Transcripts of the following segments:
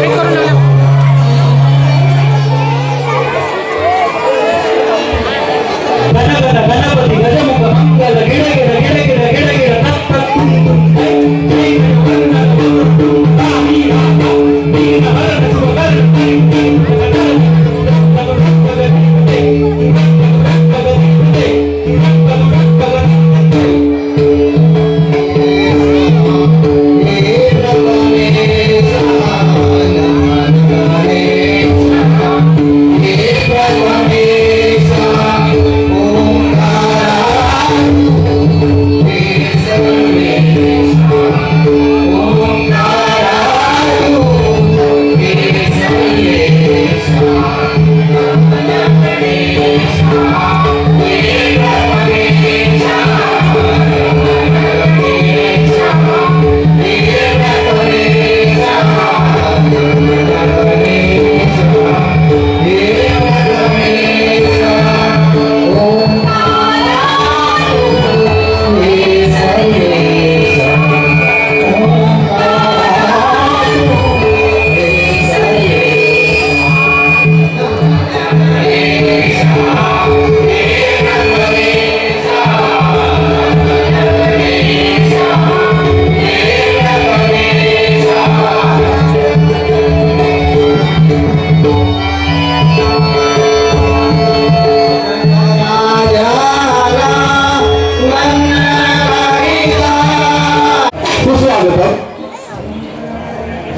Record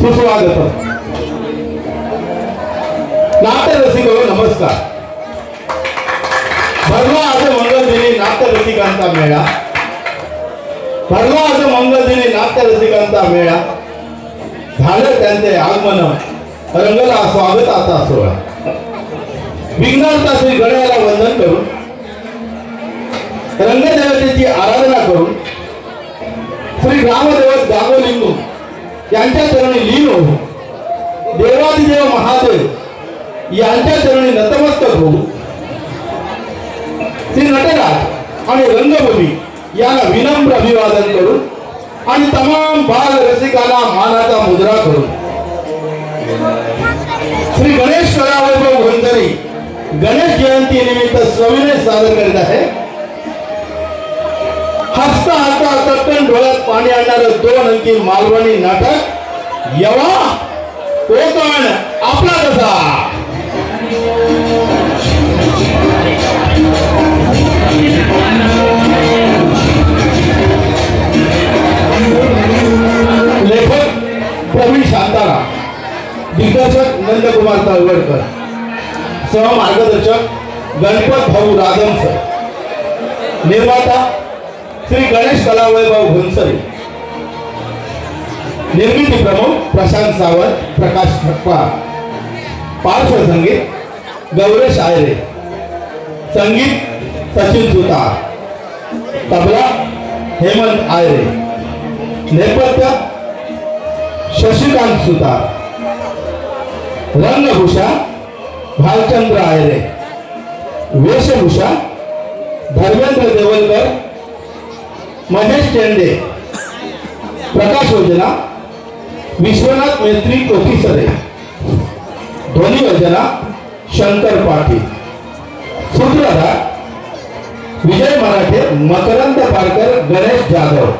ಸುಸ್ವಾಗತ. नाट्य ರಸಿಕರು नमस्कार भरला आज मंगल दिनी नाट्य ಮೇಳ. मेळा भरला आज मंगल दिनी ಮೇಳ. झालं त्यांचे आगमन रंगला स्वागताचा सोहळा विघ्नांचा श्री गणयाला वंदन करून रंगदेवतेची आराधना करून श्री रामदेव दागोलिंगू यांच्या चरणी लीन होऊ. देवादिदेव महादेव यांच्या चरणी नतमस्तक होऊ. श्री नटराज आणि रंगभूमी यांना विनम्र अभिवादन करून आणि तमाम बाल रसिकांना मानाचा मुद्रा करून. श्री गणेश कलावैभव गंधरी गणेश जयंती निमित्त सविनय सादर करीत आहे. डोळ्यात पाणी आणणारं दोन अंकी मालवणी नाटक यवा. कोकण आपला कसा? लेखक प्रवीण शांतारा दिग्दर्शक नंदकुमार तळवडकर सहमार्गदर्शक गणपत भाऊ राधम सर निर्माता श्री गणेश कलावैभव घुनसरे निर्मिती प्रमुख प्रशांत सावंत प्रकाश ठप्पा. पार्श्वसंगीत गौरेश आयरे. संगीत सचिन सुता तबला हेमंत आयरे. नेपथ्य शशिकांत सुता रंगभूषा भालचंद्र आयरे. वेशभूषा धर्मेंद्र देवलकर महेश चेंडे प्रकाश योजना विश्वनाथ मैत्री कोकिसरे ध्वनी योजना शंकर पाटील. सूत्रधार विजय मराठे मकरंद पारकर गणेश जाधव.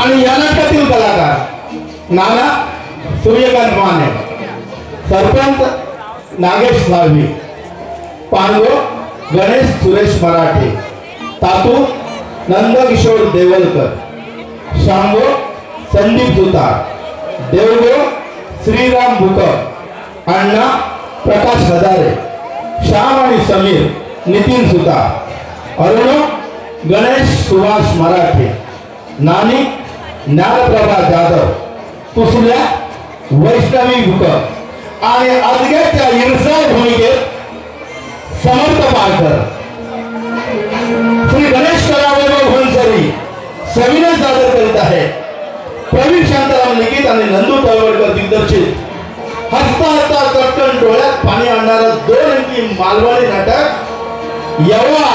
आणि या नाटकातील कलाकार नाना सूर्यकांत माने. सरपंच नागेश लावी पांडव गणेश सुरेश मराठे तातू नंदकिशोर देवलकर शांगो संदीप सुतार देवगो श्रीराम भुकर अण्णा प्रकाश हजारे श्याम आणि समीर नितीन सुतार अरुण गणेश सुभाष मराठे नानी ज्ञानप्रभा जाधव कुसल्या वैष्णवी भुकर. आणि त्या इरसाळ भूमिकेत समर्थ पारकर श्री गणेश कलावैभव भुलसरी सविनय सादर करीत आहे. प्रवीण शांताराम लिखित आणि नंदू तळवडकर दिग्दर्शित. हसता हसता कटकन डोळ्यात पाणी आणणारं दोन अंकी मालवणी नाटक. यवा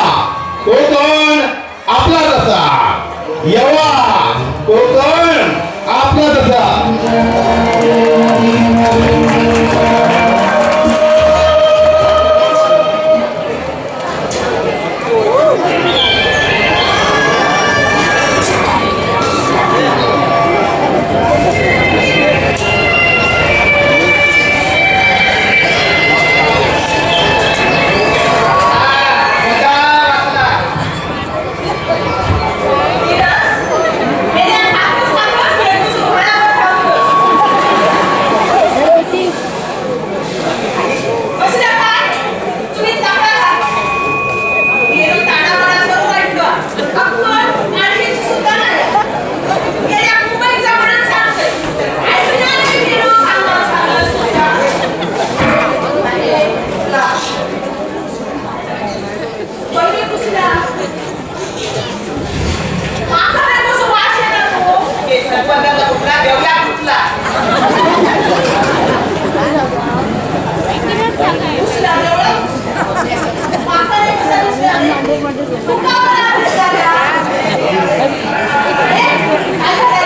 कोकण आपला रसा यवा कोकण आपला Thank you.